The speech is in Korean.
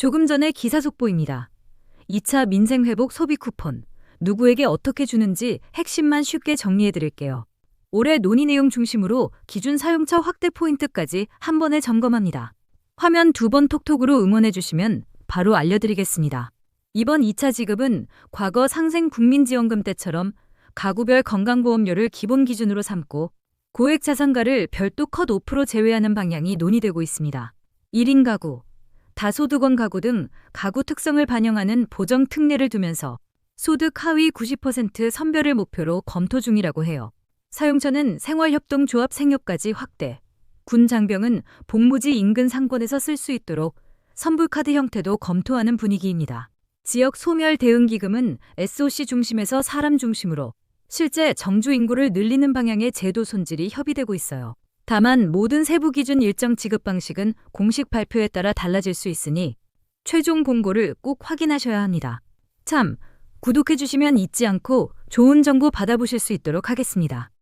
조금 전에 기사 속보입니다. 2차 민생회복 소비 쿠폰. 누구에게 어떻게 주는지 핵심만 쉽게 정리해 드릴게요. 올해 논의 내용 중심으로 기준 사용처 확대 포인트까지 한 번에 점검합니다. 화면 두 번 톡톡으로 응원해 주시면 바로 알려드리겠습니다. 이번 2차 지급은 과거 상생 국민지원금 때처럼 가구별 건강보험료를 기본 기준으로 삼고 고액 자산가를 별도 컷 5% 제외하는 방향이 논의되고 있습니다. 1인 가구, 다소득원 가구 등 가구 특성을 반영하는 보정 특례를 두면서 소득 하위 90% 선별을 목표로 검토 중이라고 해요. 사용처는 생활협동조합 생협까지 확대. 군 장병은 복무지 인근 상권에서 쓸 수 있도록 선불카드 형태도 검토하는 분위기입니다. 지역 소멸 대응 기금은 SOC 중심에서 사람 중심으로 실제 정주 인구를 늘리는 방향의 제도 손질이 협의되고 있어요. 다만 모든 세부 기준 일정 지급 방식은 공식 발표에 따라 달라질 수 있으니 최종 공고를 꼭 확인하셔야 합니다. 참, 구독해 주시면 잊지 않고 좋은 정보 받아보실 수 있도록 하겠습니다.